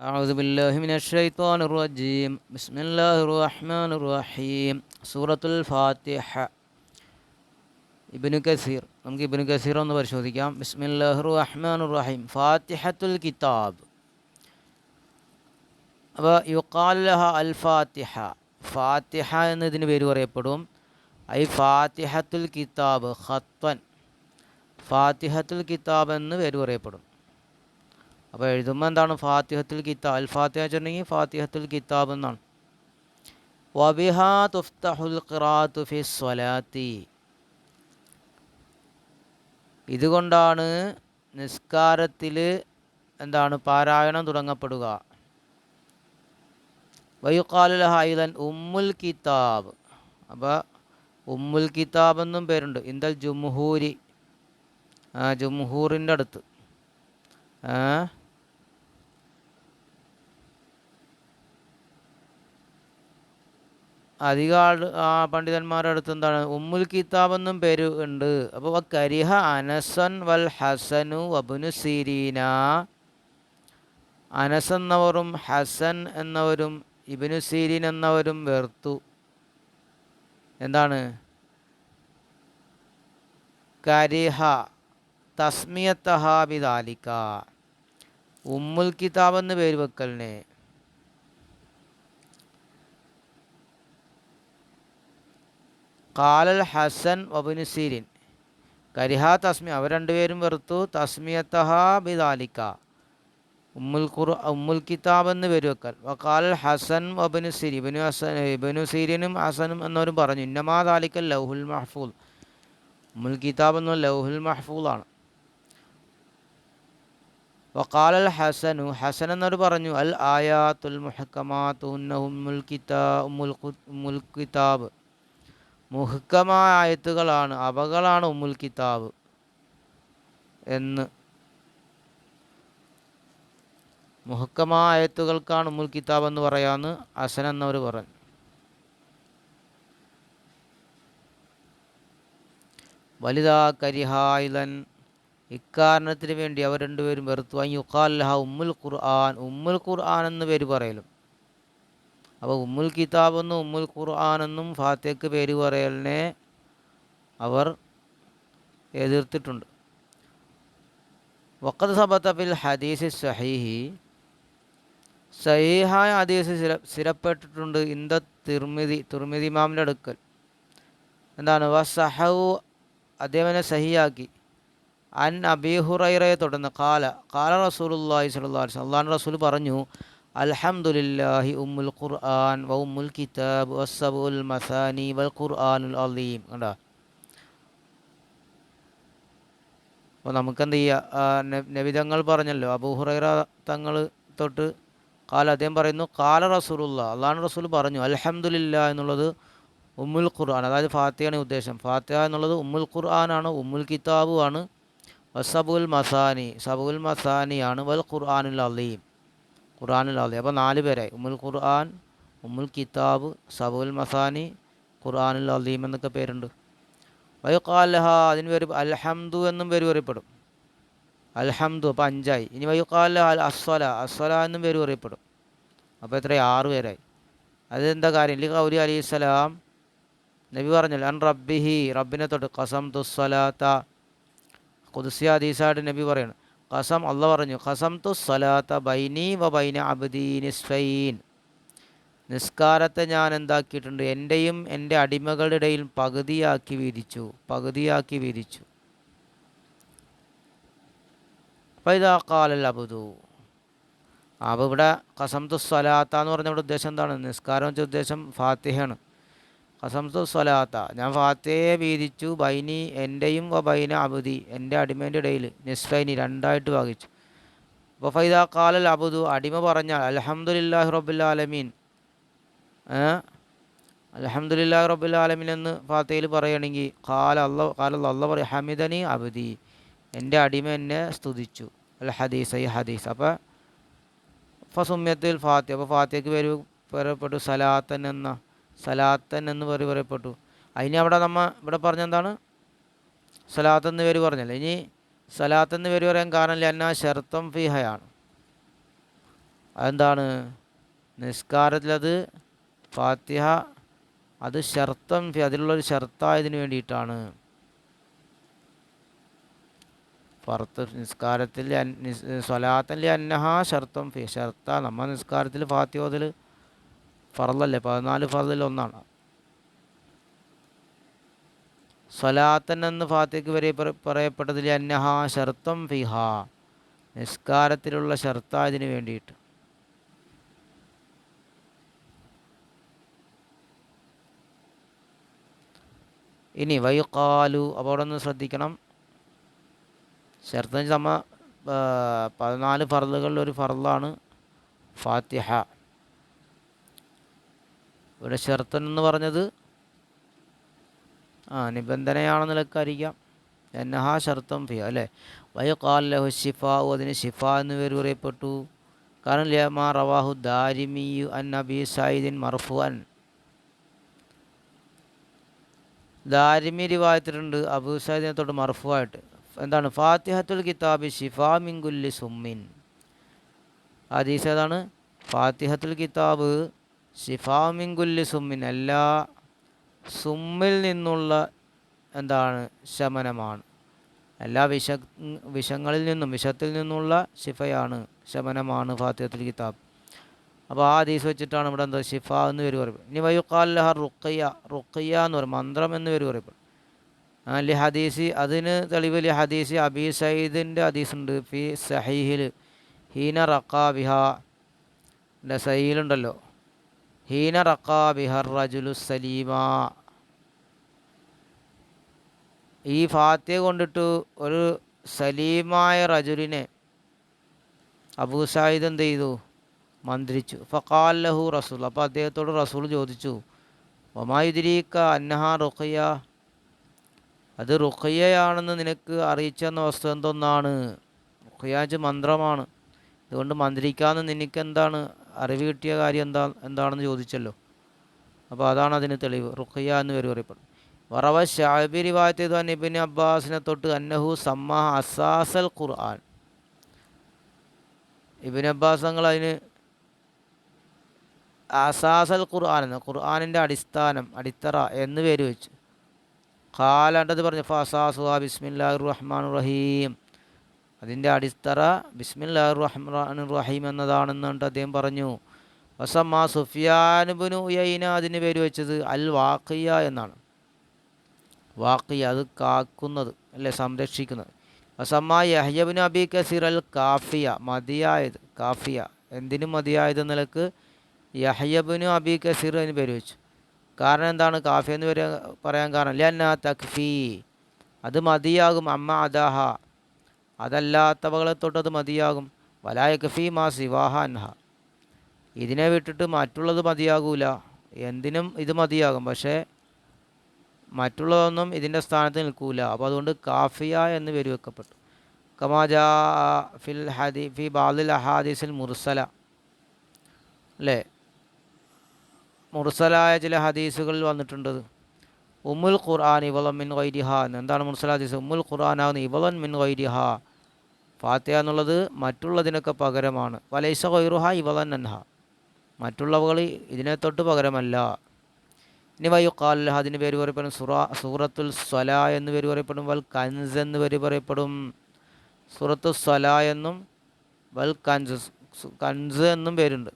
أعوذ بالله من الشيطان الرجيم بسم الله الرحمن الرحيم سورة الفاتحة ഇബിനു കസീർ നമുക്ക് ഇബിനു കസീർ ഒന്ന് പരിശോധിക്കാം ബിസ്മില്ലാഹി റഹ്മാൻ റഹീം ഫാത്തിഹത്തുൽ കിതാബ് അപ്പോൾ യുക്കാലഹ അൽ ഫാത്തിഹ ഫാത്തിഹ എന്നതിന് പേര് പറയപ്പെടും ഐ ഫാത്തിഹത്തുൽ കിതാബ് ഖത്വൻ ഫാത്തിഹത്തുൽ കിതാബ് എന്ന് പേര് പറയപ്പെടും അപ്പോൾ എഴുതുമ്പോൾ എന്താണ്? ഫാത്തിഹത്തുൽ കിതാബ് അൽ ഫാത്തിഹ വെച്ചിട്ടുണ്ടെങ്കിൽ ഫാത്തിഹത്തുൽ കിതാബ് എന്നാണ്. തുഫ്തഹുൽ ഖിറാത്തു ഇതുകൊണ്ടാണ് നിസ്കാരത്തിൽ എന്താണ്? പാരായണം തുടങ്ങപ്പെടുക. വയുക്കാലുൽ ഹൈദൻ ഉമ്മുൽ കിതാബ്. അപ്പോൾ ഉമ്മുൽ കിതാബ് എന്നും പേരുണ്ട്. ഇന്ദൽ ജുംഹൂരി. ജുംഹൂറിന്റെ അടുത്ത്. അധിക ആൾ ആ പണ്ഡിതന്മാരുടെ അടുത്ത് എന്താണ്? ഉമ്മുൽ കിതാബ് എന്നും പേര് ഉണ്ട്. അപ്പോൾ കരിഹ അനസൻ വൽ ഹസനു വബുനു സിരീന. അനസ് എന്നവരും ഹസൻ എന്നവരും ഇബിനു സീരീൻ എന്നവരും വെറുത്തു എന്താണ്? കരിഹ തസ്മിയത്തഹാബിദാലിക്ക ഉമ്മുൽ കിതാബ് എന്ന് പേര് വെക്കലിനെ. കാലൽ ഹസൻ വബിന് സീരിൻ കരിഹ തസ്മി അവർ രണ്ടുപേരും വെറുത്തു. തസ്മിയത്തഹ ബിദാലിക്ക. ഉമ്മുൽ ഖുർ ഉമ്മുൽ കിതാബ് എന്ന് പേര് വെക്കൽ. ഹസൻ വബിന് സിരി ഇബിനു ഹസൻ ഇബിനു സീരിനും ഹസനും എന്നവരും പറഞ്ഞു ഇന്നമാ താലിക്കൽ ലൗഹുൽ മഹ്ഫൂൽ ഉമ്മുൽ കിതാബ് എന്ന ലൗഹുൽ മഹ്ഫൂളാണ് വക്കാലൽ ഹസനു ഹസൻ എന്നവർ പറഞ്ഞു അൽ ആയാത്തുൽ മുഹക്കമാത്തു ഉമ്മുൽ കിതാ ഉമ്മുൽ ഉമ്മുൽ കിതാബ്. മുഹക്കമായ ആയത്തുകളാണ്. അവകളാണ് ഉമ്മുൽ കിതാബ് എന്ന്. മുഹക്കമായ ആയത്തുകൾക്കാണ് ഉമ്മുൽ കിതാബ് എന്ന് പറയാമെന്ന് അസൻ എന്നവർ പറഞ്ഞു വലുതാ കരിഹായിലൻ ഇക്കാരണത്തിന് വേണ്ടി അവർ രണ്ടുപേരും വെറുത്തു. അയ്യുഖാൽ ഉമ്മുൽ ഖുർആൻ. ഉമ്മുൽ ഖുർആൻ എന്ന് പേര് പറയലും. അപ്പോൾ ഉമ്മുൽ കിതാബ് എന്നും ഉമ്മുൽ ഖുർആൻ എന്നും പേര് പറയലിനെ അവർ എതിർത്തിട്ടുണ്ട്. വക്കത് സബത്ത ഫിൽ ഹദീസ് സഹീഹി. സഹീഹായ ഹദീസ് സ്ഥിര സ്ഥിരപ്പെട്ടിട്ടുണ്ട് ഇന്ത തിർമിതി തിർമിതി മാമിന്റെ അടുക്കൽ. എന്താണ്? വ സഹു അദ്ദേഹം സഹിയാക്കി അൻ അബീഹുറൈറയെ തുടർന്ന് കാല കാല റസൂലുല്ലാഹി അലൈഹി വസല്ലം റസൂൽ പറഞ്ഞു അൽഹംദുലില്ലാഹി ഉമ്മുൽ ഖുർആൻ വ ഉമ്മുൽ കിതാബ് വസ്സബുൽ മസാനി വൽ ഖുർആനുൽ അലീം കണ്ടോ അപ്പോൾ നമുക്കെന്ത് ചെയ്യുക നബിതങ്ങൾ പറഞ്ഞല്ലോ. അബൂഹുറൈറ തങ്ങൾ തൊട്ട് കാല അദ്ദേഹം പറയുന്നു കാല റസൂലുള്ള. അള്ളാഹു റസൂൽ പറഞ്ഞു അൽഹംദുലില്ല എന്നുള്ളത് ഉമ്മുൽ ഖുർആൻ അതായത് ഫാത്തിയാണ് ഉദ്ദേശം. ഫാത്തിഹ എന്നുള്ളത് ഉമ്മുൽ ഖുർആനാണ് ഉമ്മുൽ കിതാബുമാണ് വസബുൽ മസാനി സബുൽ മസാനിയാണ് വൽ ഖുർആനുൽ അലീം ഖുർആനുൽ അലീം അപ്പോൾ നാല് പേരായി. ഉമ്മുൽ ഖുർആൻ ഉമ്മുൽ കിതാബ് സബുൽ മസാനി ഖുർആാനുൽ അലീം എന്നൊക്കെ പേരുണ്ട്. വയുക്കാലഹ അതിന് പേര് അൽഹംദു എന്നും പേര് പറയപ്പെടും. അൽഹംദു അപ്പോൾ അഞ്ചായി. ഇനി വയുക്കാല അൽ അസ്വല. അസ്വല എന്നും പേര് പറയപ്പെടും. അപ്പോൾ എത്രയായി? ആറ് പേരായി. അതെന്താ കാര്യം? ലി കൗരി അലി സ്വലാം നബി പറഞ്ഞല്ലോ അൻ റബ്ബിഹി റബ്ബിനെ തൊട്ട് കസം തുസ്വലാത്ത കുതിസിയ ദീസായിട്ട് നബി പറയണം. ഖസം അല്ല പറഞ്ഞു ഖസം തു സലാത്ത ബൈനി വ ബൈന അബ്ദീ നിസ്കാരത്തെ ഞാൻ എന്താക്കിയിട്ടുണ്ട്? എന്റെയും എന്റെ അടിമകളുടെ ഇടയിൽ പകുതിയാക്കി വീതിച്ചു പകുതിയാക്കി വീതിച്ചു. പൈതാക്കാലൽ അബുദു. അപ്പോൾ ഇവിടെ കസംതു സ്വലാത്ത എന്ന് പറഞ്ഞ ഇവിടെ ഉദ്ദേശം എന്താണ്? നിസ്കാരം വെച്ച ഉദ്ദേശം ഫാത്തിഹയാണ്. കസംതു സ്വലാത്ത. ഞാൻ ഫാത്തയെ വീതിച്ചു ബൈനി എന്റെയും വ ബൈന അബുദി എന്റെ അടിമേന്റെ ഇടയിൽ നിസ്ഫൈനി രണ്ടായിട്ട് ഭാഗിച്ചു അപ്പോൾ ഫൈദ കാലൽ അബുദു അടിമ പറഞ്ഞാൽ അലഹമുല്ലാഹി റബുല്ലാലമീൻ അലഹമുല്ലാ റബുല്ലാലമീൻ എന്ന് ഫാത്തയിൽ പറയുകയാണെങ്കിൽ കാല അല്ല കാല അല്ല പറയും ഹമിദനി അബുദി എന്റെ അടിമ എന്നെ സ്തുതിച്ചു. അൽ ഹദീസ് ഈ ഹദീസ്. അപ്പോൾ ഫസുമ്യത്തിൽ ഫാത്തി അപ്പോൾ ഫാത്തിയക്ക് പേര് പേരപ്പെട്ടു സലാത്തൻ എന്ന സലാത്തൻ എന്ന് പേര് പറയപ്പെട്ടു. അതിന് അവിടെ നമ്മ ഇവിടെ പറഞ്ഞെന്താണ് സലാത്ത് എന്ന് പേര് പറഞ്ഞല്ലോ. ഇനി സലാത്ത് എന്ന് പേര് പറയാൻ കാരണം ലന്ന ഷർത്തം ഫിഹയാണ്. അതെന്താണ്? നിസ്കാരത്തിലത് ഫാത്തിഹ അത് ഷർത്തം ഫി അതിലുള്ളൊരു ഷർത്തായതിന് വേണ്ടിയിട്ടാണ്. പുറത്ത് നിസ്കാരത്തിൽ സ്വലാത്തിൽ അന്നഹ ഷർത്തം ഫി ഷർത്ത. നമ്മ നിസ്കാരത്തിൽ ഫാത്തിഹ ഓതൽ ഫറലല്ലേ പതിനാല് ഫറലിൽ ഒന്നാണ്. സ്വലാത്തൻ എന്ന് ഫാത്തിക്ക് വരെ പറയപ്പെട്ടതിൽ അന്നഹ ഷർത്തം ഫിഹ. നിസ്കാരത്തിലുള്ള ഷർത്തായതിന് വേണ്ടിയിട്ട്. ഇനി വൈകാലു അപ്പോൾ അവിടെ ഒന്ന് ശ്രദ്ധിക്കണം. ഷർത്ത് നമ്മ പതിനാല് ഫർദുകളിൽ ഒരു ഫർദാണ് ഫാത്തിഹ. ഇവിടെ ഷർത്തൻ എന്ന് പറഞ്ഞത് ആ നിബന്ധനയാണെന്ന് അറിയിക്കാം എന്നഹാ ഷർത്തം ഫിയ അല്ലേ? വൈകാലഹു ഷിഫാവു അതിന് ഷിഫ എന്ന് പേര് പറയപ്പെട്ടു. കാരണം ലേമാ റവാഹു ദാരിമിയു അൻ നബി സായിദിൻ മർഫു അൻ ദാരിമി റിവായത്തിലുണ്ട് അബു സൈദിനെ തൊട്ട് മർഫുവായിട്ട്. എന്താണ്? ഫാത്തിഹത്തുൽ കിതാബി ഷിഫാ മിങ്കുല്ലി സുമ്മിൻ. ഹദീസ് ഏതാണ്? ഫാത്തിഹത്തുൽ കിതാബ് ഷിഫാ മിങ്കുല്ലി സുമ്മിൻ എല്ലാ സുമ്മിൽ നിന്നുള്ള എന്താണ് ശമനമാണ്. എല്ലാ വിഷ വിഷങ്ങളിൽ നിന്നും വിഷത്തിൽ നിന്നുള്ള ശിഫയാണ് ശമനമാണ് ഫാത്തിഹത്തുൽ കിതാബ്. അപ്പോൾ ആ ഹദീസ് വെച്ചിട്ടാണ് ഇവിടെ എന്താ ഷിഫ എന്ന് പേര് പറയപ്പെടും ഇനി വയുക്കാലഹ റുക്കയ്യ റുക്കയ്യ എന്ന് പറയും മന്ത്രം എന്ന് പേര് പറയപ്പെടും ലി ഹദീസി അതിന് തെളിവ് ലി ഹദീസി അബി സയ്യിദിന്റെ ഹദീസ് ഉണ്ട് ഫി സഹീഹിൽ ഹീന റക്കാബിഹ സഹീലുണ്ടല്ലോ ഹീന റക്കാബിഹർ റജുലു സലീമ. ഈ ഫാത്തിയ കൊണ്ടിട്ട് ഒരു സലീമായ റജുലിനെ അബൂ സായിദ് എന്ത് ചെയ്തു? മന്ത്രിച്ചു. ഫക്കാൽ ലഹു റസൂൽ. അപ്പോൾ അദ്ദേഹത്തോട് റസൂൽ ചോദിച്ചു ഒമായുദിരീക്ക അന്നഹ റുഖയ്യ അത് റുഖയ്യയാണെന്ന് നിനക്ക് അറിയിച്ചെന്ന വസ്തു എന്തൊന്നാണ്? റുഖയ്യാച്ച് മന്ത്രമാണ്. അതുകൊണ്ട് മന്ത്രിക്കാന്ന് നിനക്ക് എന്താണ് അറിവ് കിട്ടിയ കാര്യം എന്താ എന്താണെന്ന് ചോദിച്ചല്ലോ. അപ്പോൾ അതാണ് അതിന് തെളിവ്. റുഖയ്യ എന്ന് പേര് പറയപ്പെടും. വറവ ഷാബി റിവായത്ത് തന്നെ ഇബിൻ അബ്ബാസിനെ തൊട്ട് അന്നഹു സമ്മ അസാസൽ ഖുർആൻ. ഇബിൻ അബ്ബാസ് തങ്ങൾ അതിന് അസാസൽ ഖുർആൻ എന്ന് ഖുർആാനിന്റെ അടിസ്ഥാനം അടിത്തറ എന്ന് പേര് വെച്ചു. കാലാണ്ടത് പറഞ്ഞു ഫസാസുഹ ബിസ്മില്ലാഹിർ റഹ്മാൻ റഹീം. അതിന്റെ അടിത്തറ ബിസ്മില്ലാഹി റഹ്മാൻ റഹീം എന്നതാണെന്നുണ്ട് അദ്ദേഹം പറഞ്ഞു. വസമ്മ സുഫിയാനുബിനു ഉയൈന അതിന് പേര് വെച്ചത് അൽ വാക്കിയ എന്നാണ്. വാക്കിയ അത് കാക്കുന്നത് അല്ലെ സംരക്ഷിക്കുന്നത്. വസമ്മ യഹ്യബിൻ അബി കസീർ അൽ കാഫിയ മതിയായത് കാഫിയ. എന്തിനും മതിയായത് നിലയ്ക്ക് യഹ്യബിനു അബി കസീർ അതിന് പേര് വെച്ചു. കാരണം എന്താണ്? കാഫിയെന്ന് എന്ന് പറയാൻ കാരണം ലന്ന തക്ഫി അത് മതിയാകും. അമ്മ അദാഹ അതല്ലാത്തവകളെ തൊട്ടത് മതിയാകും. വലായ കഫി മാ സിവാഹ അൻഹ. ഇതിനെ വിട്ടിട്ട് മറ്റുള്ളത് മതിയാകൂല. എന്തിനും ഇത് മതിയാകും. പക്ഷേ മറ്റുള്ളതൊന്നും ഇതിന്റെ സ്ഥാനത്ത് നിൽക്കൂല. അപ്പോൾ അതുകൊണ്ട് കാഫിയ എന്ന് പേര് വെക്കപ്പെട്ടു. കമാജ ഫിൽ ഹദി ഫി ബാദിൽ അഹാദിസിൽ മുർസല. അല്ലേ? മുർസലായ ചില ഹദീസുകളിൽ വന്നിട്ടുണ്ട്. ഉമ്മുൽ ഖുർആൻ ഇവളൻ മിൻ വൈരിഹ എന്താണ് മുൻസലാദീസ് ഉമ്മുൽ ഖുർആൻ ആകുന്ന ഇവളൻ മിൻ വൈരിഹ ഫാത്തിഹ എന്നുള്ളത് മറ്റുള്ളതിനൊക്കെ പകരമാണ്. വലൈസ വൈറുഹ ഇവളൻ അൻഹ. മറ്റുള്ളവകൾ ഇതിനെ തൊട്ട് പകരമല്ല. ഇനി വയുക്കാൽ അതിന് പേര് പറയപ്പെടും സുറാ സൂറത്തുൽ സ്വല എന്ന് പേര് പറയപ്പെടും. വൽ കൻസ് എന്ന് പേര് പറയപ്പെടും. സൂറത്തു സ്വല എന്നും വൽ കൻസ് കൻസ് എന്നും പേരുണ്ട്.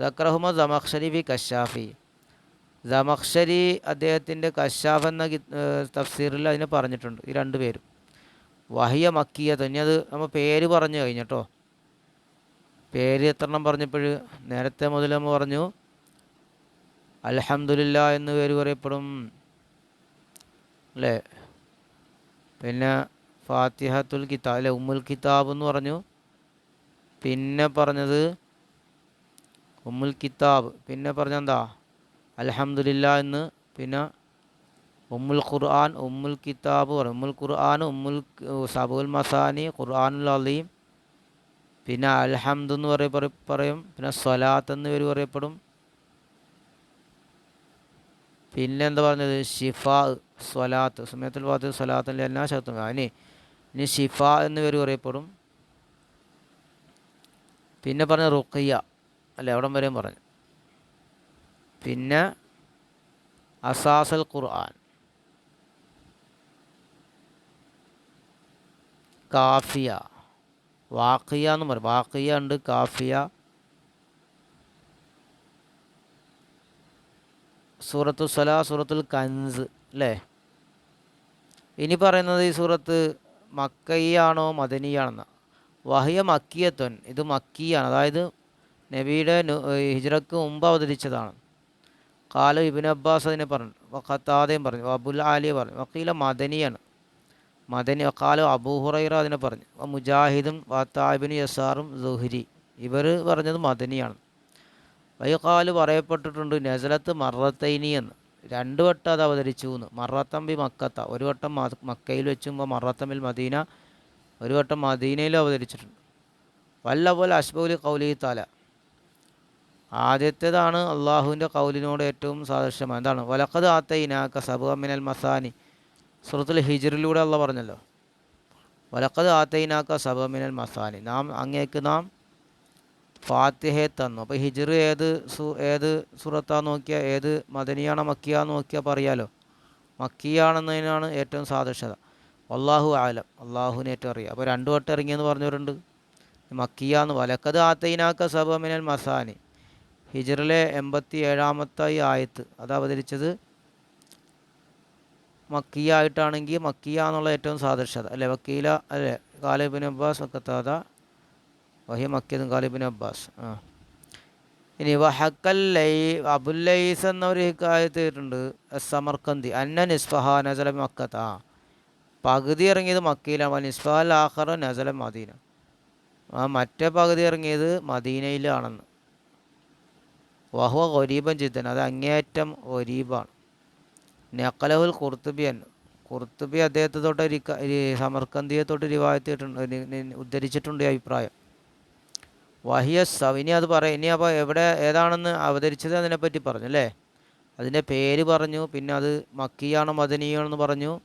ദക്രഹുമ ജമഖ്ഷരി ഷരീഫി കശാഫി ജമഖ്ഷരി അദ്ദേഹത്തിന്റെ കശാഫ് എന്ന തഫ്സീറിൽ അതിനെ പറഞ്ഞിട്ടുണ്ട് ഈ രണ്ട് പേരും. വഹിയ മക്കിയ തന്നെ അത് നമ്മൾ പേര് പറഞ്ഞു കഴിഞ്ഞട്ടോ പേര് എത്രണ്ണം പറഞ്ഞപ്പോൾ നേരത്തെ മുതൽ നമ്മൾ പറഞ്ഞു അലഹമുല്ല എന്ന് പേര് പറയപ്പെടും. അല്ലേ? പിന്നെ ഫാത്തിഹത്തുൽ കിതാബ് അല്ലെ? ഉമ്മുൽ കിതാബ് എന്ന് പറഞ്ഞു. പിന്നെ പറഞ്ഞത് ഉമ്മുൽ കിതാബ്. പിന്നെ പറഞ്ഞെന്താ അൽഹംദുലില്ല എന്ന് പിന്നെ ഉമ്മുൽ ഖുർആൻ ഉമ്മുൽ കിതാബ് ഉമ്മുൽ ഖുർആൻ ഉമ്മുൽ സബുൽ മസാനി ഖുർആനുൽ അലീം പിന്നെ അൽഹംദ് എന്ന് പറയ പറയും. പിന്നെ സ്വലാത്ത് എന്ന് പേര് പറയപ്പെടും. പിന്നെ എന്താ പറഞ്ഞത്? ഷിഫ സ്വലാത്ത്. സമയത്തുൽ ഭാഗത്ത് സ്വലാത്തിന്റെ എല്ലാ ശബ്ദം ഇനി ഇനി ഷിഫ എന്ന് പേര് പറയപ്പെടും. പിന്നെ പറഞ്ഞ റുഖിയ. അല്ലെ അവിടം വരെയും പറഞ്ഞു. പിന്നെ അസാസൽ ഖുർആൻ. കാഫിയ. വാക്കിയ എന്ന് പറയും. വാക്കിയ ഉണ്ട് കാഫിയ. സൂറത്തു സലാ സൂറത്തുൽ കൻസ് അല്ലേ? ഇനി പറയുന്നത് ഈ സൂറത്ത് മക്കയ്യാണോ മദനിയാണെന്ന. വഹിയ മക്കിയത്വൻ ഇത് മക്കിയാണ്. അതായത് നബിയുടെ ഹിജ്റക്ക് മുമ്പ് അവതരിച്ചതാണ്. കാല ഇബിൻ അബ്ബാസ് അതിനെ പറഞ്ഞു. ഖത്താദയും പറഞ്ഞു. അബുൽ ആലി പറഞ്ഞു. വക്കീല മദനിയാണ്. മദനി കാല അബൂഹുറൈറ അതിനെ പറഞ്ഞു. മുജാഹിദും വത്താബിൻ യസാറും സുഹരി. ഇവർ പറഞ്ഞത് മദനിയാണ്. വൈകാൽ പറയപ്പെട്ടിട്ടുണ്ട് നസലത്ത് മറത്തൈനി എന്ന്. രണ്ട് വട്ടം അത് അവതരിച്ചു എന്ന് മറത്തമ്പി മക്കത്ത. ഒരു വട്ടം മക്കയിൽ വെച്ചുമ്പോൾ മറത്തമ്പിൽ മദീന. ഒരു വട്ടം മദീനയിൽ അവതരിച്ചിട്ടുണ്ട്. വല്ല പോലെ അഷ്ബൗലി കൗലി താല ആദ്യത്തേതാണ് അള്ളാഹുവിന്റെ കൗലിനോട് ഏറ്റവും സാദൃശ്യമാണ് എന്താണ്? വലക്കത് ആത്തൈനാക്ക സബു മിനൽ മസാനി. സുഹൃത്തുൽ ഹിജറിലൂടെ അള്ള പറഞ്ഞല്ലോ. വലക്കത് ആത്തൈനാക്ക സബു മിനൽ മസാനി. നാം അങ്ങേക്ക് നാം ഫാത്തിഹയെ തന്നു. അപ്പോൾ ഹിജർ ഏത് സു ഏത് സുറത്താന്ന് നോക്കിയാൽ ഏത് മദനിയാണ് മക്കിയാന്ന് നോക്കിയാൽ പറയാലോ? മക്കിയാണെന്നതിനാണ് ഏറ്റവും സാദൃശ്യത. അള്ളാഹു ആലം അള്ളാഹുവിനെ ഏറ്റവും അറിയാം. അപ്പോൾ രണ്ടു വട്ടം ഇറങ്ങിയെന്ന് പറഞ്ഞവരുണ്ട്. മക്കിയാന്ന്. വലക്കത് ആത്തൈനാക്ക സബമിനൽ മസാനി. ഹിജറിലെ എൺപത്തി ഏഴാമത്തെ ആയത്ത്. അത് അവതരിച്ചത് മക്കിയ ആയിട്ടാണെങ്കിൽ മക്കിയ എന്നുള്ള ഏറ്റവും സാദൃശ്യത. അല്ലെ? വക്കീല അല്ലെ? കാലിബിൻ അബ്ബാസ് വക്കത്താത വഹി മക്കിയതും കാലിബിൻ അബ്ബാസ്. ആ. ഇനി വഹക്കൽ ലൈ അബുല്ലൈസ് എന്ന ഒരു ഹിക്കായത്ത് ചെയ്തിട്ടുണ്ട് സമർക്കന്തി അന്ന നിസ്ഫഹ നസല മക്കത്ത. പകുതി ഇറങ്ങിയത് മക്കയിലാണ്. നിസ്ഫഹൽ ആഖറ നസല മദീന. ആ മറ്റേ പകുതി ഇറങ്ങിയത് മദീനയിലാണെന്ന്. വഹുവ ഗരീബൻ ജിദ്ദൻ. അത് അങ്ങേയറ്റം ഗരീബാണ്. നക്കലഹുൽ കുർത്തുബിയൻ കുർത്തുബി അദ്ദേഹത്തെ തൊട്ട് ഒരു ക- ഒരു സമർക്കന്തിയെ തൊട്ട് ഉദ്ധരിച്ചിട്ടുണ്ട് അഭിപ്രായം. വഹിയ സവ് ഇനി അത് പറയും ഇനി അപ്പോൾ എവിടെ ഏതാണെന്ന് അവതരിച്ചത് അതിനെപ്പറ്റി പറഞ്ഞു അല്ലേ? അതിന്റെ പേര് പറഞ്ഞു പിന്നെ അത് മക്കിയാണോ മദനിയാണെന്ന് പറഞ്ഞു.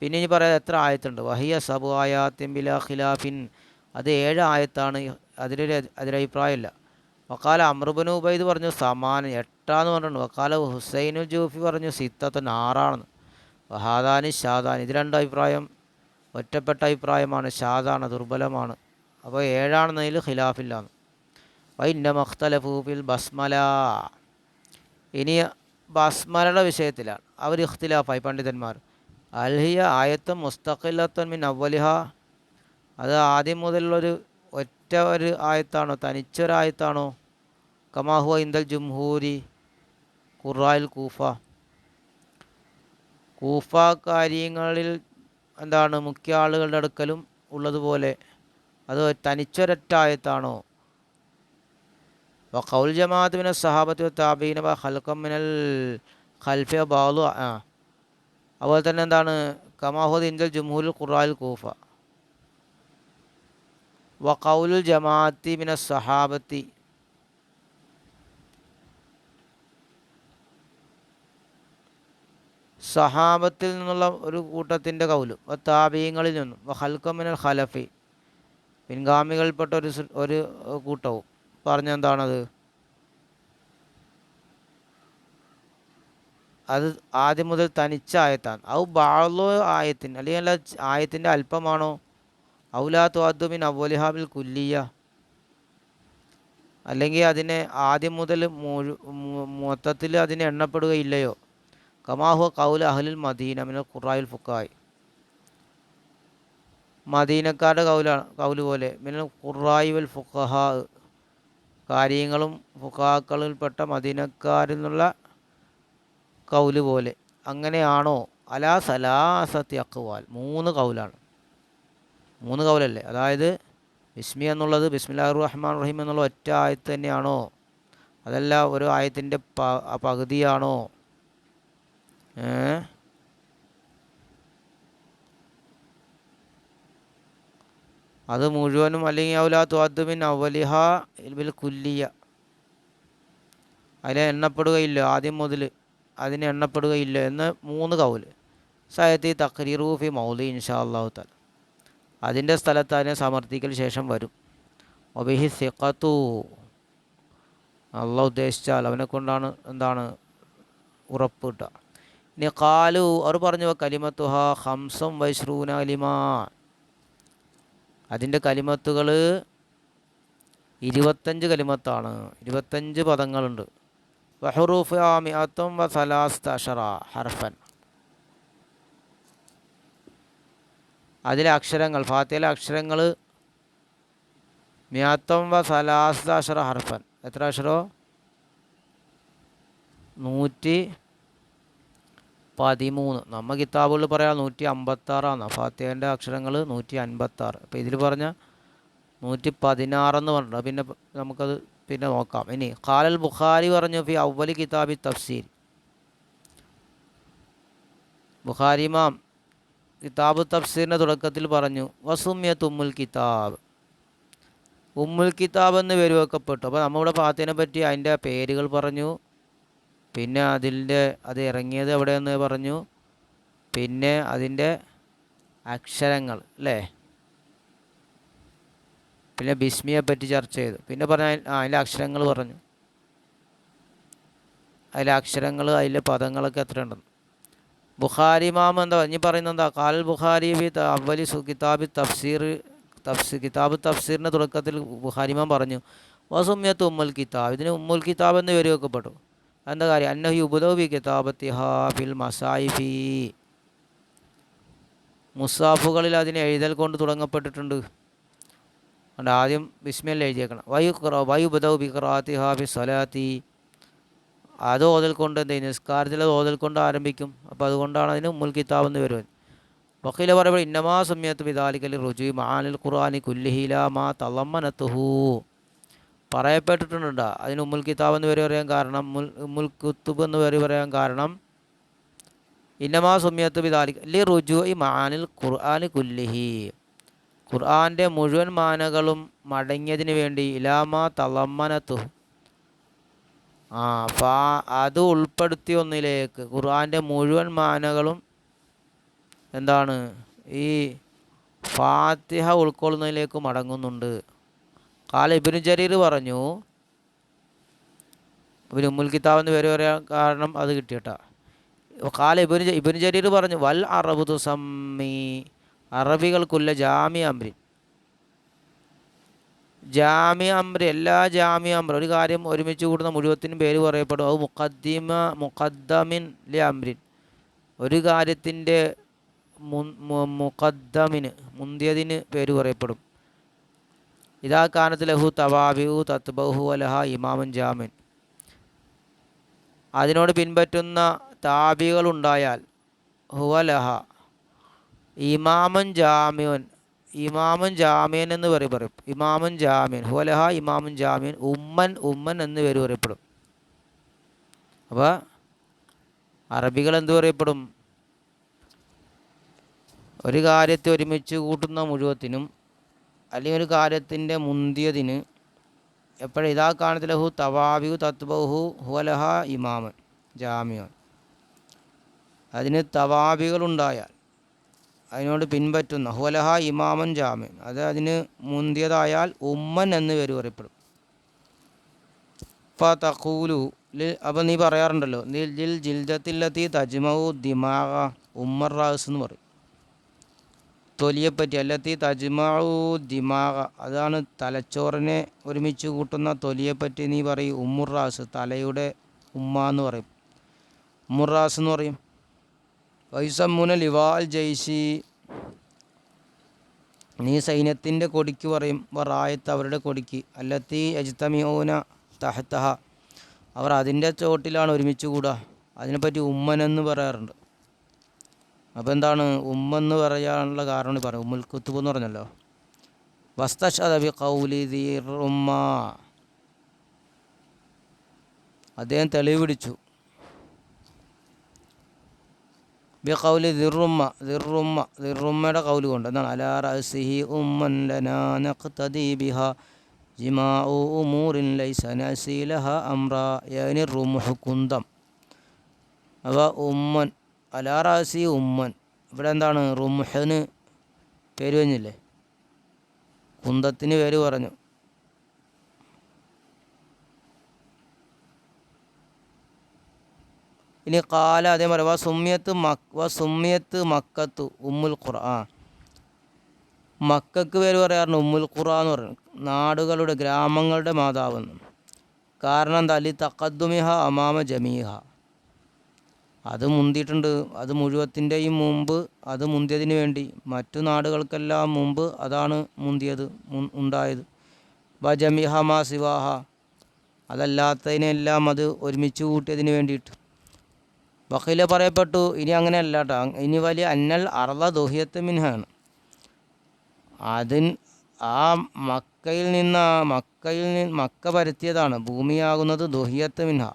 പിന്നെ ഇനി പറയാം എത്ര ആയത്തുണ്ട്. വഹിയ സബു ആയാത്തിൻ ബിലാ ഖിലാഫിൻ. അത് ഏഴ് ആയത്താണ്. അതിലൊരു അതിലഭിപ്രായമില്ല വക്കാല അമ്രുബിന് ഉബൈദ് പറഞ്ഞു സമാൻ എട്ടാന്ന് പറഞ്ഞിട്ടുണ്ട്. വക്കാല ഹുസൈനു ജൂഫി പറഞ്ഞു സിത്തത്തൻ ആറാണെന്ന് വഹാദാനി ഷാദാൻ. ഇത് രണ്ട് അഭിപ്രായം ഒറ്റപ്പെട്ട അഭിപ്രായമാണ്. ഷാദാണ് ദുർബലമാണ്. അപ്പോൾ ഏഴാണെന്നതിൽ ഖിലാഫില്ലാന്ന്. വൈന്റെ മഖ്തലഫൂഫിൽ ബസ്മല. ഇനി ബസ്മലയുടെ വിഷയത്തിലാണ്. അവർ ഇഖ്തിലാഫായി പണ്ഡിതന്മാർ. അൽഹിയ ആയത്തും മുസ്തഖില്ലത്തുൻ മിൻ അവലിഹ അത് ആദ്യം മുതലുള്ളൊരു ഒറ്റ ഒരു ആയത്താണോ തനിച്ചൊരായത്താണോ? കമാഹുവ ഇന്ദൽ ജുംഹൂരി ഖുറായിൽ കൂഫ. കൂഫ കാര്യങ്ങളിൽ എന്താണ് മുഖ്യ ആളുകളുടെ അടുക്കലും ഉള്ളതുപോലെ അത് തനിച്ചൊരറ്റായത്താണോ? വഖൗൽ ജമാഅത്ത് മിന സഹാബത്ത് താബീന വ ഖൽഖം മിനൽ ഖൽഫ അതുപോലെ തന്നെ എന്താണ്? കമാഹുദ് ഇന്ത്യൽ ജുംഹൂൽ ഖുറായിൽ കൂഫ. വഖൗലുൽ ജമാഅത്തി മിന സഹാബത്തി സഹാബത്തിൽ നിന്നുള്ള ഒരു കൂട്ടത്തിന്റെ കൗലും താപീയങ്ങളിൽ നിന്നും വ ഹൽക്കമിനൽ ഹലഫി പിൻഗാമികൾപ്പെട്ട ഒരു ഒരു കൂട്ടവും. പറഞ്ഞെന്താണത്? അത് ആദ്യം മുതൽ തനിച്ച ആയത്താണ്. ഔ ബാളോ ആയത്തിൻ അല്ലെങ്കിൽ അല്ല ആയത്തിന്റെ അല്പമാണോ? ഔലാ ത്വാദ്മിൻ അവലിഹാബിൽ കുല്ലിയ അല്ലെങ്കിൽ അതിനെ ആദ്യം മുതൽ മുഴു മൊത്തത്തിൽ അതിനെ എണ്ണപ്പെടുകയില്ലയോ. കമാഹു കൗൽ അഹ്ലുൽ മദീന മിനൽ ഖുറായിൽ ഫുക്കായി മദീനക്കാരുടെ കൗലാണ് കൗൽ പോലെ മിനൽ ഖുറായി വൽ കാര്യങ്ങളും ഫുഖാക്കളിൽപ്പെട്ട മദീനക്കാരിൽ നിന്നുള്ള കൗൽ പോലെ. അങ്ങനെയാണോ? അലാ സലാസത്തി അക്വാൽ മൂന്ന് കൗലാണ് മൂന്ന് കൗലല്ലേ? അതായത് ബിസ്മി എന്നുള്ളത് ബിസ്മില്ലാ റഹ്മാൻ റഹീം എന്നുള്ള ഒറ്റ ആയത്ത് തന്നെയാണോ? അതല്ല ഒരു ആയത്തിന്റെ പ പകുതിയാണോ? അത് മുഴുവനും അല്ലെങ്കിൽ ഔലാ ത്വാദ്മിൻ അവലിഹ ബിൽ കുല്ലിയ. അതിനെ എണ്ണപ്പെടുകയില്ല ആദ്യം മുതൽ അതിനെ എണ്ണപ്പെടുകയില്ല എന്ന് മൂന്ന് കൗൽ. സയത്തി തക്രീറൂഫി മൗലി ഇൻഷാ അള്ളാഹു താല അതിന്റെ സ്ഥലത്ത് അതിനെ സമർത്ഥിക്കൽ ശേഷം വരും. ഒബിഹി സിഖത്തു. അള്ള ഉദ്ദേശിച്ചാൽ അവനെ കൊണ്ടാണ് എന്താണ് ഉറപ്പ് കിട്ടുക. ഇനി കാലു അവർ പറഞ്ഞു കലിമത്തുഹ ഹംസം വൈശ്രൂന കലിമ. അതിന്റെ കലിമത്തുകൾ ഇരുപത്തഞ്ച് കലിമത്താണ്. ഇരുപത്തഞ്ച് പദങ്ങളുണ്ട്. വഹറൂഫ് മിഅത്തും വ അഷറ ഹർഫൻ. അതിലെ അക്ഷരങ്ങൾ ഫാത്തിയിലെ അക്ഷരങ്ങൾ മിയാത്തം വ സലാസ്ത ഹർഫൻ. എത്ര അക്ഷരോ? നൂറ്റി പതിമൂന്ന്. നമ്മ കിതാബുകളിൽ പറയാ നൂറ്റി അമ്പത്താറാണ് ഫാത്തിയേന്റെ അക്ഷരങ്ങൾ നൂറ്റി അൻപത്താറ്. അപ്പോൾ ഇതിൽ പറഞ്ഞ നൂറ്റി പതിനാറെന്ന് പറഞ്ഞു പിന്നെ നമുക്കത് പിന്നെ നോക്കാം. ഇനി ഖാലൽ ബുഖാരി പറഞ്ഞു ഫി അവലി കിതാബി തഫ്സീർ ബുഖാരി ഇമാം കിതാബ് തഫ്സീറിന്റെ തുടക്കത്തിൽ പറഞ്ഞു വസുമ്യത്ത് ഉമ്മുൽ കിതാബ്. ഉമ്മുൽ കിതാബ് എന്ന് പേര് വെക്കപ്പെട്ടു. അപ്പോൾ നമ്മുടെ ഫാത്തിനെ പറ്റി അതിന്റെ പേരുകൾ പറഞ്ഞു പിന്നെ അതിന്റെ അത് ഇറങ്ങിയത് എവിടെയെന്ന് പറഞ്ഞു പിന്നെ അതിന്റെ അക്ഷരങ്ങൾ അല്ലേ? പിന്നെ ബിസ്മിയെ പറ്റി ചർച്ച ചെയ്തു. പിന്നെ പറഞ്ഞ അതിന്റെ അക്ഷരങ്ങൾ പറഞ്ഞു. അതിലെ അക്ഷരങ്ങൾ അതിലെ പദങ്ങളൊക്കെ എത്ര ഉണ്ടെന്ന് ബുഖാരി മാമ എന്താ ഇനി പറയുന്നത് എന്താ? കാൽ ബുഖാരി ബി അവലി കിതാബി തഫ്സീർ തഫ്സീർ കിതാബ് തഫ്സീറിന്റെ തുടക്കത്തിൽ ബുഖാരി മാം പറഞ്ഞു വസുമ്യത്ത് ഉമ്മുൽ കിതാബ് ഇതിന് ഉമ്മുൽ കിതാബ് എന്ന് പേര് വെക്കപ്പെട്ടു. എന്താ കാര്യം? അന്നഹി ഉപദോബി കിതാബത്തി ഹാഫിൽ മസായിഫി. മുസാഫുകളിൽ അതിനെ എഴുതൽ കൊണ്ട് തുടങ്ങപ്പെട്ടിട്ടുണ്ട്. അതുകൊണ്ട് ആദ്യം ബിസ്മില്ല എഴുതിയേക്കണം. വയു വയു ബദൗ ബിഖറാത്തി ഹാഫി സ്വലാത്തി. അത് ഓതൽ കൊണ്ട് എന്ത് ചെയ്യും? നിസ്കാരത്തിൽ അത് ഓതൽ കൊണ്ട് ആരംഭിക്കും. അപ്പോൾ അതുകൊണ്ടാണ് അതിന് ഉമ്മുൽ കിതാബ് എന്ന് വരുന്നത്. വക്കീല പറയുമ്പോൾ ഇന്നമാ സമയത്ത് വിദാലിക്കൽ റുജു മാനിൽ ഖുർആാനി കുല്ലിഹില മാ തളമ്മനത്തുഹു പറയപ്പെട്ടിട്ടുണ്ട് അതിന് ഉമ്മുൽ കിതാബ് എന്ന് പേര് പറയാൻ കാരണം മുൽ ഉമ്മുൽ കുത്തുബ് എന്ന് പേര് പറയാൻ കാരണം ഇന്നമാ സുമിയത്ത് വിതാലിക്ക ലി റുജു ഇ മാനിൽ ഖുർആാനി കുല്ലിഹി. ഖുർആാന്റെ മുഴുവൻ മാനകളും മടങ്ങിയതിന് വേണ്ടി ഇലാമാ തളമ്മനത്തു ആ അപ്പം അത് ഉൾപ്പെടുത്തി ഒന്നിലേക്ക്. ഖുർആന്റെ മുഴുവൻ മാനകളും എന്താണ്? ഈ ഫാത്തിഹ ഉൾക്കൊള്ളുന്നതിലേക്ക് മടങ്ങുന്നുണ്ട്. കാല ഇബിനു ജരീർ പറഞ്ഞു ഇബിന് ഉമ്മുൽ കിതാബ് എന്ന് പേര് പറയാൻ കാരണം അത് കിട്ടിയട്ടാ. കാല ഇബിനു ഇബിനു ജരീർ പറഞ്ഞു വൽ അറബുദുസമ്മി അറബികൾക്കുള്ള ജാമി അമ്രിൻ. ജാമ്യ അമ്ര എല്ലാ ജാമ്യ അമ്ര ഒരു കാര്യം ഒരുമിച്ച് കൂടുന്ന മുഴുവത്തിനും പേര് പറയപ്പെടും. അത് മുഖദ്ദിമ മുഖദ്ദമിൻ ലി അമ്രിൻ. ഒരു കാര്യത്തിന്റെ മുഖദ്ദമിന് മുന്തിയതിന് പേര് പറയപ്പെടും. ഇതാ കാനത്ത് ലഹു തവാബിഹു തത്ബഹു അലഹ ഇമാമൻ ജാമിൻ. അതിനോട് പിൻപറ്റുന്ന താബികളുണ്ടായാൽ ഹുവലഹ ഇമാമൻ ജാമ്യൻ ഇമാമൻ ജാമ്യൻ എന്ന് പറയും പറയും. ഇമാമൻ ജാമ്യൻ ഹുവലഹ ഇമാമൻ ജാമ്യൻ ഉമ്മൻ ഉമ്മൻ എന്ന് പേര് പറയപ്പെടും. അപ്പോൾ അറബികൾ എന്ത് പറയപ്പെടും? ഒരു കാര്യത്തെ ഒരുമിച്ച് കൂട്ടുന്ന മുഴുവത്തിനും അല്ലെങ്കിൽ ഒരു കാര്യത്തിന്റെ മുന്തിയതിന് എപ്പോഴും ഇതാ കാണത്തില്ല ഹു തവാബിഹു തത്ബഹു ഹുലഹ ഇമാമൻ ജാമ്യൻ. അതിന് തവാബികളുണ്ടായാൽ അതിനോട് പിൻപറ്റുന്ന ഹുവലഹ ഇമാമൻ ജാമ്യൻ അത് അതിന് മുന്തിയതായാൽ ഉമ്മൻ എന്ന് പേര് പറയപ്പെടും. ഇപ്പം തഖൂലു അപ്പം നീ പറയാറുണ്ടല്ലോ നിൽ ജിൽ ജിൽജത്തില്ലത്തി തജ്മഉ ദിമാഗ ഉമ്മർ റാസ് എന്ന് പറയും. തൊലിയെപ്പറ്റി അല്ലത്തി തജ്മഉ ദിമാഗ അതാണ് തലച്ചോറിനെ ഒരുമിച്ച് കൂട്ടുന്ന തൊലിയെപ്പറ്റി നീ പറയും ഉമ്മുറാസ് തലയുടെ ഉമ്മ എന്ന് പറയും. ഉമ്മുറാസ് എന്ന് പറയും. വൈസമ്മുന ലിവാൽ ജയ്ഷി. നീ സൈന്യത്തിന്റെ കൊടിക്ക് പറയും വറായത്ത് അവരുടെ കൊടിക്ക്. അല്ലത്തി അജിത്തമിയോന തഹത്തഹ അവർ അതിന്റെ ചോട്ടിലാണ് ഒരുമിച്ച് കൂടുക അതിനെപ്പറ്റി ഉമ്മനെന്ന് പറയാറുണ്ട്. അപ്പോൾ എന്താണ് ഉമ്മെന്ന് പറയാനുള്ള കാരണം പറയും ഉമ്മുൽ കുത്തുബ് എന്ന് പറഞ്ഞല്ലോ. വസ്തഷദബി കൗലി ഉമ്മ അദ്ദേഹം തെളിവ് പിടിച്ചു. ബി കൗലി ദിറുമ്മ ദിറുമ്മ ദിറുമ്മയുടെ കൗൽ കൊണ്ട്. എന്താണ്? അലാ റസിഹി ഉമ്മൻ ലനാ ബിഹ ജിമാഉ ഉമൂറിൻ ലൈസ നസീലഹ അംറ. യനി റുമുഹു കുന്തം. അപ്പോൾ ഉമ്മൻ അലാ റസി ഉമ്മൻ. ഇവിടെ എന്താണ്? റുമുഹന് പേര് പറഞ്ഞില്ലേ കുന്തത്തിന് പേര് പറഞ്ഞു. ഇനി കാല അതേമാതിരി വ സുമ്യത്ത് മക് വ സുമ്യത്ത് മക്കത്ത് ഉമ്മുൽ ഖുർആൻ. മക്കൾക്ക് പേര് പറയാറുണ്ട് ഉമ്മുൽ ഖുർആൻ എന്ന് പറയുന്നത്. നാടുകളുടെ ഗ്രാമങ്ങളുടെ മാതാവെന്ന് കാരണം എന്താ? അലി തക്കദ്ദുമിഹ അമാമ ജമീഹ. അത് മുന്തിയിട്ടുണ്ട് അത് മുഴുവത്തിന്റെയും മുമ്പ് അത് മുന്തിയതിന് വേണ്ടി. മറ്റു നാടുകൾക്കെല്ലാം മുമ്പ് അതാണ് മുന്തിയത് ഉണ്ടായത്. വ ജമിഹ മാ സിവാഹ. അതല്ലാത്തതിനെല്ലാം അത് ഒരുമിച്ച് കൂട്ടിയതിന് വേണ്ടിയിട്ട്. വക്കീല പറയപ്പെട്ടു ഇനി അങ്ങനെയല്ല കേട്ടോ ഇനി വലിയ അന്നൽ അർള ദോഹിയത്ത് മിൻഹാണ്. അതിൻ ആ മക്കയിൽ നിന്ന് മക്കയിൽ നിന്ന് മക്ക പരത്തിയതാണ്. ഭൂമിയാകുന്നത് ദുഹിയത്ത് മിൻഹ.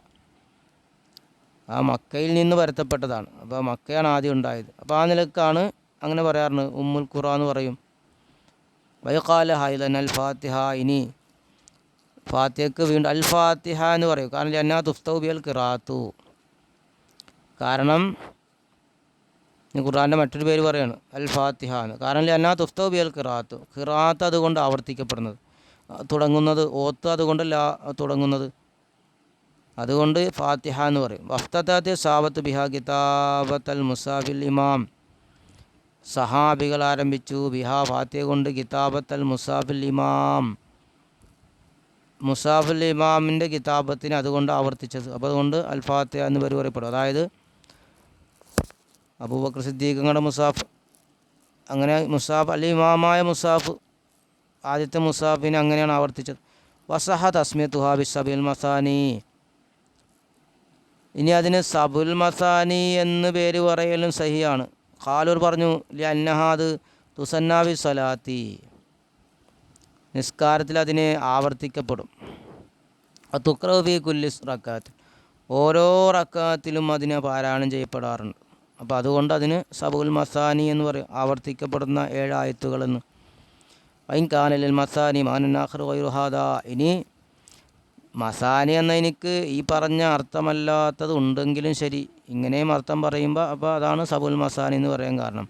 ആ മക്കയിൽ നിന്ന് പരത്തപ്പെട്ടതാണ്. അപ്പോൾ മക്കയാണ് ആദ്യം ഉണ്ടായത്. അപ്പോൾ ആ നിലക്കാണ് അങ്ങനെ പറയാറുണ്ട്. ഉമ്മുൽ ഖുറ എന്ന് പറയും. വൈകാല ഹൈലൻ അൽ ഫാത്തിഹ ഇനി ഫാത്തിഹക്ക് വീണ്ടും അൽ ഫാത്തിഹ എന്ന് പറയും. കാരണം ജന്നാ തുസ്തൗബിയൽ കിറാത്തു കാരണം ഖുറാന്റെ മറ്റൊരു പേര് പറയാണ് അൽ ഫാത്തിഹ എന്ന്. കാരണം ജന്നാ തുഫ്തൗബിയൽ ഖിറാത്ത്. ഖിറാത്ത് അതുകൊണ്ട് ആവർത്തിക്കപ്പെടുന്നത്. തുടങ്ങുന്നത് ഓത്ത് അതുകൊണ്ട് ലാ തുടങ്ങുന്നത്. അതുകൊണ്ട് ഫാത്തിഹ എന്ന് പറയും. വഫ്തത്തെ സാവത്ത് ബിഹാ കിതാബത്ത് അൽ മുസാഫിൽ ഇമാം. സഹാബികൾ ആരംഭിച്ചു ബിഹാ ഫാത്തിഹ കൊണ്ട് കിതാബത്ത് അൽ മുസാഫിൽ ഇമാം. മുസാഫുൽ ഇമാമിന്റെ കിതാബത്തിന് അതുകൊണ്ട് ആവർത്തിച്ചത്. അപ്പോൾ അതുകൊണ്ട് അൽ ഫാത്തിഹ എന്ന് പേര് പറയപ്പെടും. അതായത് അബൂബക്കർ സിദ്ദീഖങ്ങളുടെ മുസാഫ് അങ്ങനെ മുസാഫ് അല്ലെ ഇമാമായ മുസാഫ് ആദ്യത്തെ മുസാഫിനെ അങ്ങനെയാണ് ആവർത്തിച്ചത്. വസഹ തസ്മിയ തുഹാബി സബിൽ മസാനി. ഇനി അതിന് സബുൽ മസാനി എന്ന് പേര് പറയലും സഹിയാണ്. ഖാലൂർ പറഞ്ഞു ലി അന്നഹാദ് തുസന്നാബി സലാത്തി നിസ്കാരത്തിൽ അതിനെ ആവർത്തിക്കപ്പെടും. തുക്രബി കുല്ലിസ് റക്കാത്ത്. ഓരോ റക്കാത്തിലും അതിനെ പാരായണം ചെയ്യപ്പെടാറുണ്ട്. അപ്പോൾ അതുകൊണ്ട് അതിന് സബുൽ മസാനി എന്ന് പറയും ആവർത്തിക്കപ്പെടുന്ന ഏഴായത്തുകളെന്ന് വൈൻ കാനലിൽ മസാനി മാനനാഹർ വൈറുഹാദ ഇനി മസാനി എന്ന എനിക്ക് ഈ പറഞ്ഞ അർത്ഥമല്ലാത്തത് ഉണ്ടെങ്കിലും ശരി ഇങ്ങനെയും അർത്ഥം പറയുമ്പോൾ അപ്പോൾ അതാണ് സബുൽ മസാനി എന്ന് പറയാൻ കാരണം.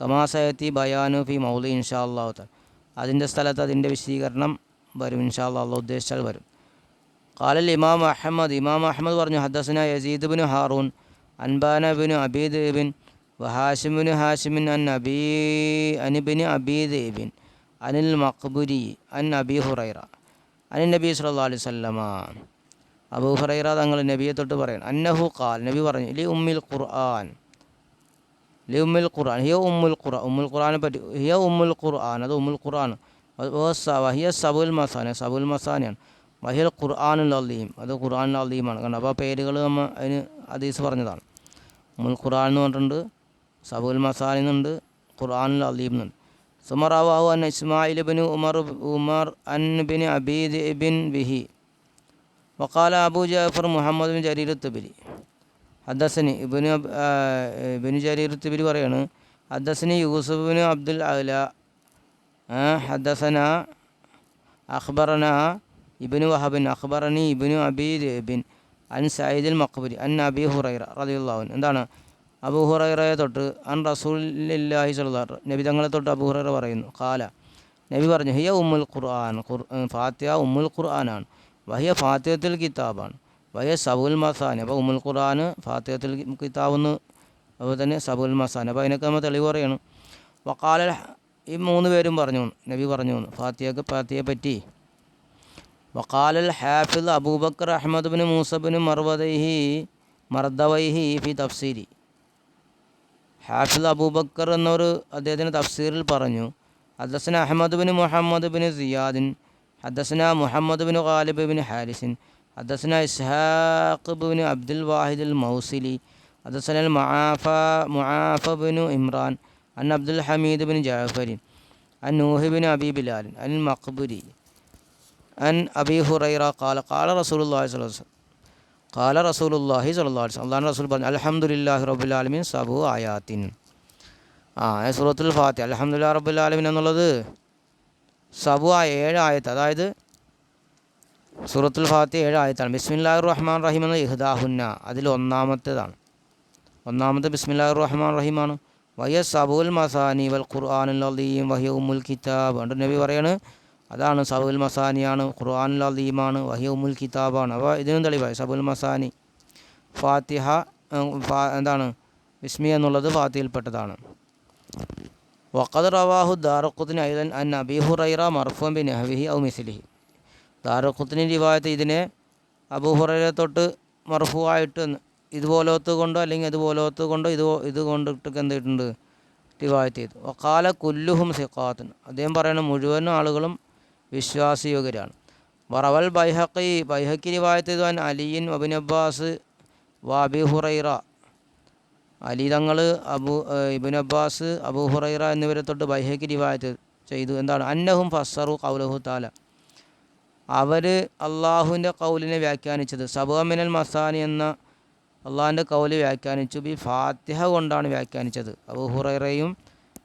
കമാസയത്തി ബയാനു ഫി മൗലി ഇൻഷാ അള്ളാഹു താല അതിന്റെ സ്ഥലത്ത് അതിന്റെ വിശദീകരണം വരും ഇൻഷാ അള്ളാഹ് ഉദ്ദേശിച്ചാൽ വരും. കാലൽ ഇമാം അഹമ്മദ് ഇമാം അഹമ്മദ് പറഞ്ഞു ഹദ്ദസന യസീദ് ബിൻ ഹാറൂൻ അൻബാന ബിൻ അബീദ് ബിൻ വഹാഷിം ഹാഷിമിൻ അൻ അബീ അനിബിന് അബീദ് ബിൻ അനിൽ മഖ്ബുരി അൻ അബി ഹുറൈറ. അനിൽ നബി സല്ലല്ലാഹു അലൈഹി വസല്ലമ. അബൂ ഹുറൈറ തങ്ങൾ നബിയെ തൊട്ട് പറയണം. അന്നഹു ഖാൽ നബി പറഞ്ഞു ലി ഉമ്മിൽ ഖുർആൻ. ലി ഉമ്മിൽ ഖുർആൻ ഹിയ ഉമ്മുൽ ഖുർആൻ ഉമ്മുൽ ഖുർആനെ പറ്റി ഹിയ ഉമ്മുൽ ഖുർആൻ അത് ഉമ്മുൽ ഖുർആൻ. വഹിയ സബുൽ മസാന സബുൽ മസാനയാണ്. വഹിയൽ ഖുർആനുൽ അലീം അത് ഖുർആനുൽ അള്ളീമാണ് കാരണം അപ്പോൾ പേരുകൾ നമ്മൾ അതിന് ഹദീസ് പറഞ്ഞതാണ്. മുൽ ഖുറാൻ എന്ന് പറഞ്ഞിട്ടുണ്ട് സബുൽ മസാലി എന്നുണ്ട് ഖുർആനുൽ അലീം എന്നുണ്ട്. സുമറാവാഹു അൻ ഇസ്മായിൽ ബിൻ ഉമർ ഉമർ അൻ ബിൻ അബീദ് ബിൻ ബിഹി. വക്കാല Abu Jafar Muhammad bin Jarir തബിലി ഹദ്ദസനി ഇബിന് ഇബിന് ജരീർ തബിലി പറയാണ് ഹദ്ദസനി യൂസുഫ് ബിൻ അബ്ദുൽ അല ഹദ്ദസന അഖ്ബറന ഇബിന് വഹബിൻ അഖ്ബറനി ഇബിനു അബീദ് ബിൻ അൻ സയ്യിദുൽ മഖ്ബരി അൻ അബി ഹുറൈറ റളിയല്ലാഹു എന്താണ്? അബു ഹുറൈറയെ തൊട്ട് അൻ റസൂലില്ലാഹി സ്വല്ലല്ലാഹു നബി തങ്ങളെ തൊട്ട് അബു ഹുറൈറ പറയുന്നു. കാല നബി പറഞ്ഞു ഹിയ ഉമ്മുൽ ഖുർആൻ. ഖുർ- ഫാത്തിഹ ഉമ്മുൽ ഖുർആനാണ്. വഹിയ ഫാത്തിഹത്തുൽ കിതാബാണ്. വഹിയ സബുൽ മസാന. അപ്പോൾ ഉമ്മുൽ ഖുർആൻ ഫാത്തിഹത്തുൽ കിതാബ് എന്ന് അതുപോലെ തന്നെ സബുൽ മസാൻ അപ്പോൾ അതിനൊക്കെ നമ്മൾ തെളിവ് പറയണം. വക്കാല ഈ മൂന്ന് പേരും പറഞ്ഞു നബി പറഞ്ഞു ഫാത്തിയക്ക് ഫാത്തിഹയെ പറ്റി വക്കാലൽ ഹാഫിദ് അബൂബക്കർ അഹമ്മദ് ബിൻ മൂസബിന് മർവദൈഹി മർദവൈഹി ഫി തഫ്സീരി ഹാഫിദ് അബൂബക്കർ എന്നൊരു അദ്ദേഹത്തിന്റെ തഫ്സീറിൽ പറഞ്ഞു. ഹദ്ദസന അഹമ്മദ് ബിൻ മുഹമ്മദ് ബിൻ സിയാദിൻ ഹദ്ദസന മുഹമ്മദ് ബിൻ ഖാലിബ് ബിൻ ഹാരിസിൻ ഹദ്ദസന ഇസ്ഹാഖ് ബിൻ അബ്ദുൽ വാഹിദ് അൽ മൗസിലി ഹദ്ദസന അൽ മുആഫ മുആഫ ബിൻ ഇമ്രാൻ അൻ അബ്ദുൽ ഹമീദ് ബിൻ ജാഫരിൻ അൻ നൂഹ് ബിൻ അബി ബിലാൽ അൻ മഖ്ബുരി. അൻ അബി ഹുറൈറ കാല കാല അലൈഹി വസല്ലം. കാല റസൂലുള്ളാഹി സ്വല്ലല്ലാഹു അലൈഹി വസല്ലം. അള്ളാഹു റസൂൽ പറഞ്ഞു റബ്ബിൽ ആലമീൻ സബു ആയാത്തിൻ. ആ സൂറത്തുൽ അൽഹംദുലില്ലാ റബ്ബിൽ ആലമീൻ എന്നുള്ളത് സബു ആ ഏഴ് ആയത്ത് അതായത് സൂറത്തുൽ ഫാത്തി ഏഴ് ആയത്താണ്. ബിസ്മില്ലാഹി റഹ്മാൻ റഹീം എന്ന ഇഹ്ദാഹുന്ന അതിൽ ഒന്നാമത്തേതാണ്. ഒന്നാമത്തെ ബിസ്മില്ലാഹി റഹ്മാൻ റഹീമാണ് വയ്യ സബുൽ മസാനി വൽ ഖുർആാനുൽ അലീം വഹിയ ഉമ്മുൽ കിതാബ് ഉണ്ട് നബി പറയാണ് അതാണ് സബുൽ മസാനിയാണ് ഖുർആാനുൽ അലീമാണ് വഹിയുമുൽ കിതാബാണ്. അപ്പോൾ ഇതിനും തെളിവായി. സബുൽ മസാനി ഫാത്തിഹ എന്താണ് വിസ്മി എന്നുള്ളത് ഫാത്തിയിൽപ്പെട്ടതാണ് വഖദ് റവാഹു ദാറുഖുത്തിന് ഐദൻ അൻ അബി ഹുറൈറ മർഫോം ബിൻ നഹ്വിഹി ഔ മിസ്ലിഹി. ദാറുഖുത്തിന് റിവായത്ത് ഇതിനെ അബൂ ഹുറൈറ തൊട്ട് മർഫുവായിട്ട് ഇതുപോലത്തെ കൊണ്ടോ അല്ലെങ്കിൽ ഇതുപോലത്തെ കൊണ്ടോ ഇത് ഇത് കൊണ്ടിട്ട് എന്ത് ചെയ്തിട്ടുണ്ട്? റിവായത്ത് ചെയ്തു. വക്കാല കുല്ലുഹും സിഖാത്തൻ. അദ്ദേഹം പറയുന്ന മുഴുവൻ ആളുകളും വിശ്വാസയോഗ്യരാണ്. വറവൽ ബൈഹക്കി ബൈഹക്കി റിവായത്ത് ചെയ്തു അൻ അലിയിൻ അബിൻ അബ്ബാസ് വാബി ഹുറൈറ. അലി തങ്ങൾ അബു ഇബിൻ അബ്ബാസ് അബു ഹുറൈറ എന്നിവരെ തൊട്ട് ബൈഹക്കി റിവായത്ത് ചെയ്തു. എന്താണ്? അന്നഹും ഫസറു കൗലഹു താല അവർ അള്ളാഹുവിന്റെ കൗലിനെ വ്യാഖ്യാനിച്ചത്. സബുഅമിനൽ മസാനി എന്ന അള്ളാഹിന്റെ കൗൽ വ്യാഖ്യാനിച്ചു. ബി ഫാത്തിഹ കൊണ്ടാണ് വ്യാഖ്യാനിച്ചത്. അബു ഹുറൈറയും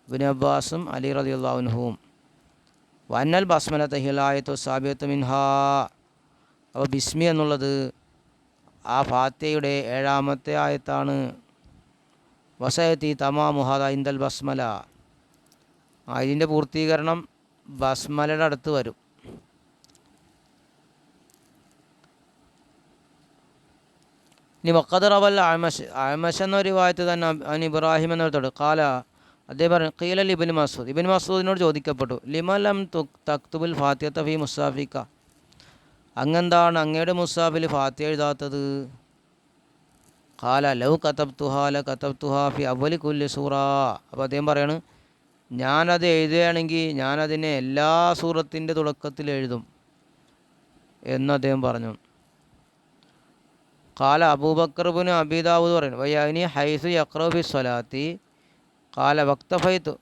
ഇബിൻ അബ്ബാസും അലി റതി അള്ളാഹുൻഹുവും വന്നൽ ബസ്മല തഹിലായത്തു സാബിയത്ത് മിൻഹാ. അപ്പോൾ ബിസ്മി എന്നുള്ളത് ആ ഫാത്തയുടെ ഏഴാമത്തെ ആയത്താണ്. വസയത്തി തമാ മുഹാദ ഇന്ദൽ ബസ്മല. ഇതിന്റെ പൂർത്തീകരണം ബസ്മലയുടെ അടുത്ത് വരും. ഇനി മക്കദർ അവൽ ആമശ് ആമശ് എന്ന വായത്ത് തന്നെ അവൻ ഇബ്രാഹിം എന്നിടത്തോട് കാല അദ്ദേഹം പറഞ്ഞു കീലൽ ഇബിൻ മസൂദ്. ഇബിൻ മസൂദിനോട് ചോദിക്കപ്പെട്ടു ലിമലം തക്തുബുൽ ഫാത്തിയത്ത ഫി മുസാഫിക്ക അങ്ങെന്താണ് അങ്ങയുടെ മുസാഫിൽ ഫാത്തിയ എഴുതാത്തത്? കാല തുഹാല കതബ് കത്തബ്തുഹാ ഫി അവലി കുല്ലി സൂറ. അപ്പോൾ അദ്ദേഹം പറയാണ് ഞാനത് എഴുതുകയാണെങ്കിൽ ഞാനതിനെ എല്ലാ സൂറത്തിന്റെ തുടക്കത്തിൽ എഴുതും. എന്ന് അദ്ദേഹം പറഞ്ഞു. കാല അബൂബക്കർബുന് അബിദാവൂദ് പറയുന്നു വയ്യാനി ഹൈസു യക്രഫി സ്വലാത്തി കാല വക്തഫൈത്തു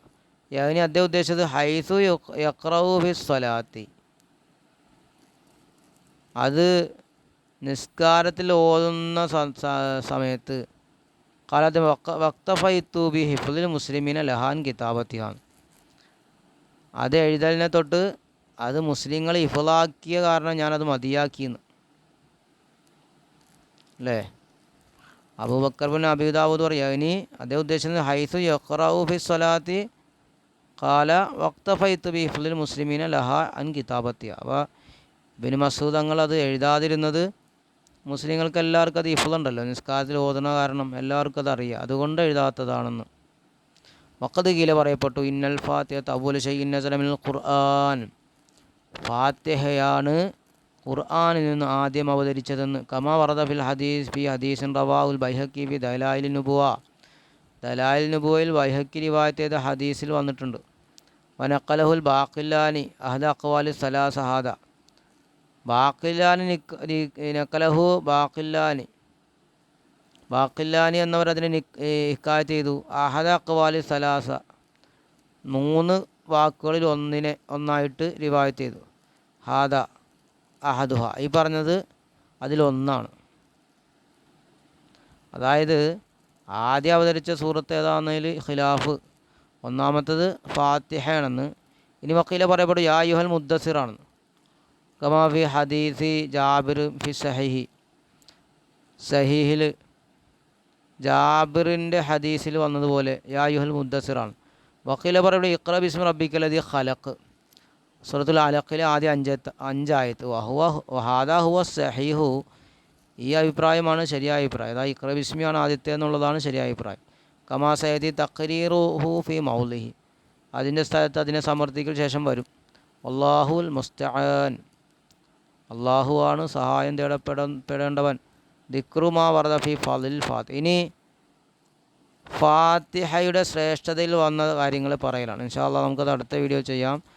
യാനി അദ്ദേഹം ഉദ്ദേശിച്ചത് ഹൈസു യക്രവു ഫി സ്വലാത്തി അത് നിസ്കാരത്തിൽ ഓതുന്ന സമയത്ത് കാലത്ത് വക്തഫൈത്തു ബി ഹിഫുൽ മുസ്ലിമീന ലഹാൻ കിതാബത്തിയാണ് അത് എഴുതലിനെ തൊട്ട് അത് മുസ്ലിങ്ങൾ ഹിഫുലാക്കിയ കാരണം ഞാനത് മതിയാക്കിയെന്ന്. അല്ലേ? അബൂബക്കർ ബിൻ അബിദാവൂദ് പറയുക ഇനി അതേ ഉദ്ദേശിച്ചത് ഹൈസു യഖ്റഉ ഫി സ്വലാത്തി കാല വക്തഫൈത്ത് ബി ഹിഫ്ലിൽ മുസ്ലിമീന ലഹ അൻ കിതാബത്തിയ. അപ്പോൾ ബിൻ മസൂദങ്ങൾ അത് എഴുതാതിരുന്നത് മുസ്ലിങ്ങൾക്ക് എല്ലാവർക്കും അത് ഇഫുളുണ്ടല്ലോ നിസ്കാരത്തിൽ ഓതുന്ന കാരണം എല്ലാവർക്കും അത് അറിയാം. അതുകൊണ്ട് എഴുതാത്തതാണെന്ന്. വക്കത് കീല പറയപ്പെട്ടു ഇന്നൽ ഫാത്തിഹ തബുൽ ഷെയ്യിൻ നസലമിൽ ഖുർആൻ. ഫാത്തിഹയാണ് ഖുർആനിൽ നിന്ന് ആദ്യം അവതരിച്ചതെന്ന്. കമാ വറദ ഫിൽ ഹദീസ് ഫി ഹദീസിൻ റവാഉൽ ബൈഹക്കി ഫി ദലായിൽ നുബുവ. ദലായിൽ നുബുവയിൽ ബൈഹക്കി റിവായത്ത് ചെയ്ത ഹദീസിൽ വന്നിട്ടുണ്ട്. വനക്കലഹുൽ ബാക്കില്ലാനി അഹദ അക്വാലി സലാസ സഹാദ ബാക്കില്ലാനി നക്കലഹു ബാക്കില്ലാനി ബാക്കില്ലാനി എന്നവർ അതിനെ നിക്ക് ഹിക്കായത്ത് ചെയ്തു. അഹദ അക്വാലി സലാസ. മൂന്ന് വാക്കുകളിൽ ഒന്നിനെ ഒന്നായിട്ട് റിവായത്ത് ചെയ്തു. ഹാദ. അഹദുഹ. ഈ പറഞ്ഞത് അതിലൊന്നാണ്. അതായത് ആദ്യം അവതരിച്ച സൂറത്ത് ഏതാണെന്നതിൽ ഖിലാഫ്. ഒന്നാമത്തത് ഫാത്തിഹയാണെന്ന്. ഇനി വക്കീല പറയപ്പെടും യായുഹൽ മുദ്ദസിറാണെന്ന് കമാഫി ഹദീസി ജാബിർ ഫി സഹിഹി. സഹീഹിൽ ജാബിറിന്റെ ഹദീസിൽ വന്നതുപോലെ യായുഹൽ മുദ്ദസിറാണ്. വക്കീല പറയപ്പെടും ഇക്ര ബിസ്മി റബ്ബിക്കലതി ഖലക്ക് സൂറത്തുൽ അലഖിലെ ആദ്യ അഞ്ചത്ത് അഞ്ചായത്ത് വഹുവ ഹുവ സഹിഹു. ഈ അഭിപ്രായമാണ് ശരിയായ അഭിപ്രായം. അതായത് ഇക്ര ബിസ്മിയാണ് ആദ്യത്തെ എന്നുള്ളതാണ് ശരിയായ അഭിപ്രായം. കമാ സയദി തഖരീറുഹു ഫി മൗലിഹി. അതിന്റെ സ്ഥലത്ത് അതിനെ സമർത്ഥിക്കൽ ശേഷം വരും. അള്ളാഹുൽ മുസ്തആൻ അള്ളാഹു ആണ് സഹായം തേടപ്പെട പെടേണ്ടവൻ. ദിക്റുമാ വറദ ഫി ഫലിൽ ഫാത്ത്. ഇനി ഫാത്തിഹയുടെ ശ്രേഷ്ഠതയിൽ വന്ന കാര്യങ്ങൾ പറയലാണ്. ഇൻഷാ അള്ളാഹ് നമുക്കത് അടുത്ത വീഡിയോ ചെയ്യാം.